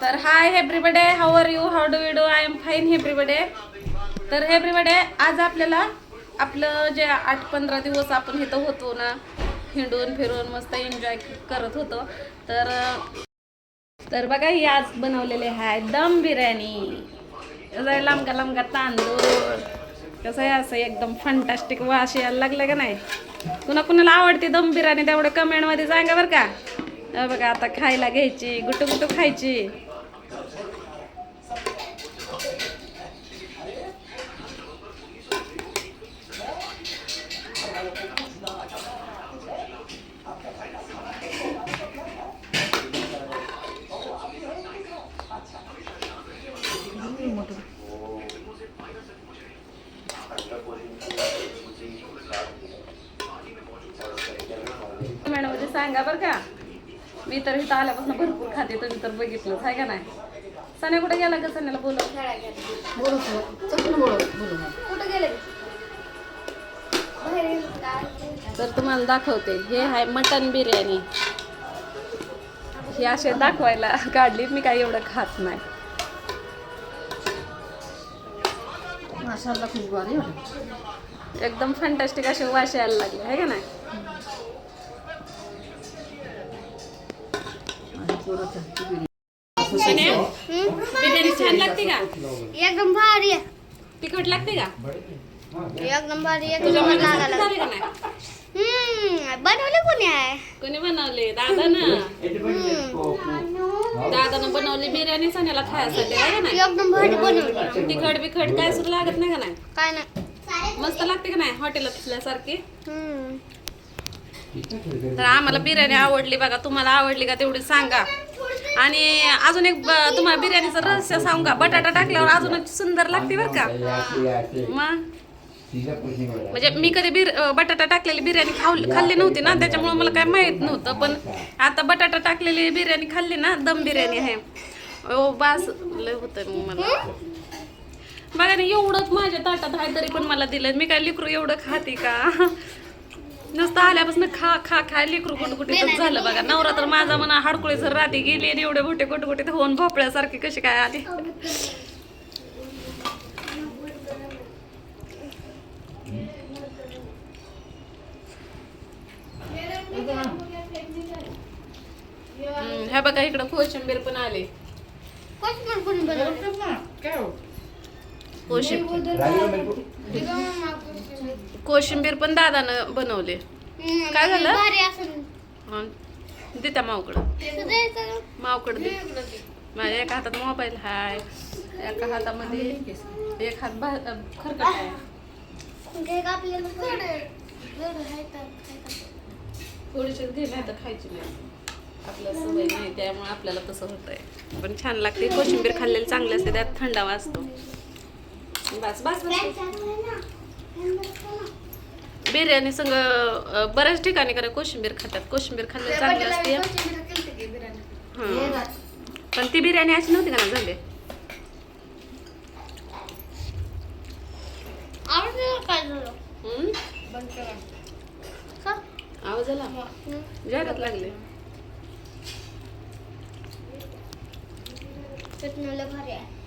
तर hi everybody how are you how do you do I am fine everybody तर everybody आज आपल्याला आपलं जे आठ पंधरा दिवस आपण इथं होतो ना हिंडून फिरून मस्त एन्जॉय करत होतो. तर तर बघा ही आज बनवलेले आहे दम बिर्याणी. जरा लांबगा लांबगा तांदूळ. कसं आहे असं एकदम फंटास्टिक वास यायला लागलं का नाही? कुणा कुणाला आवडते दम बिर्याणी तेवढं कमेंटमध्ये सांगा बरं का. बघा आता खायला घ्यायची गुटू गुटू खायची. मॅडम म्हणजे सांगा बरं का. मी तर इथं आल्यापासून भरपूर खाते तुम्ही तर बघितलंच आहे का नाही? सण्या कुठे गेला का सण्याला बोलव. तर तुम्हाला दाखवते हे आहे मटन बिर्याणी. हे असे दाखवायला काढली मी काही एवढं खात नाही. माशाला खूप भारी. एकदम फंटास्टिक असे वास यायला लागले आहे का नाही? बिर्याणी. छान लागते का? एकदम भारी आहे. तिखट लागते का? एकदम भारी तुझ्या एकदम मनासारखं लागायला झाले का नाही? हम्म बनवले कोणी आहे? कोणी बनवले? दादानं दादानं बनवली बिर्याणी सण्याला खायसाठी आहे का नाही? एकदम भारी बनवली. तिखट बिखट काय सुद्धा लागत नाही का नाही? काय नाही. मस्त लागते का नाही हॉटेलात असल्यासारखी हम्म. तर आम्हाला बिर्याणी आवडली बघा तुम्हाला आवडली का तेवढी सांगा. आणि अजून एक ब- तुम्हाला बिर्याणीचं रहस्य सांगू का? बटाटा टाकल्यावर अजून सुंदर लागते बरं का? मग? म्हणजे मी कधी बिर बटाटा टाकलेली बिर्याणी खाऊ खाल्ली नव्हती ना त्याच्यामुळे मला काय माहीत नव्हतं पण आता बटाटा टाकलेली बिर्याणी खाल्ली ना दम बिर्याणी आहे. ओ बास लय होतं मग मला. बघा ना एवढंच माझ्या ताटात आहे तरी पण मला दिलं मी काय लिकरू एवढं खाते का? नुसतं आल्यापासून खा खा खा लिकरू गुटगुटीतच झालं बघा. नवरा तर माझा म्हणा हाडकुळे सर रात्री गेली आणि एवढे मोठे गुटगुटीत होऊन भोपळ्यासारखे कसे काय आले? ह्या बघा इकडं कोशिंबीर पण आले. कोशिंबीर कोणी बनवली? कोशिंबीर. कोशिंबीर. पण दादानं बनवले. काय झालं? भारी असेल. हं, दे त्या मावकडं. मावकडं दे. माझ्या एका हातात मोबाईल हाय. एका हातामध्ये एक हात भा खरकट आहे. ते का आपल्याला थोडं- थोडं आहे तर खायचं. थोडीशी घे नाही तर खायची नाही. सवय नाही त्यामुळे आपल्याला तसं होतंय. पण छान लागते. कोशिंबीर खाल्लेली चांगली असते त्यात थंडावा असतो. बस बस बस. बिर्याणी संग बऱ्याच ठिकाणी करे कोशिंबीर खातात. कोशिंबीर खाल्लेली चांगली असते? हं. पण ती बिर्याणी अशी नव्हती का ना झाली? आवडलं काय झालं? हं? का? आवाज आला. जाहिरात लागले. चटणी लय भारी आहे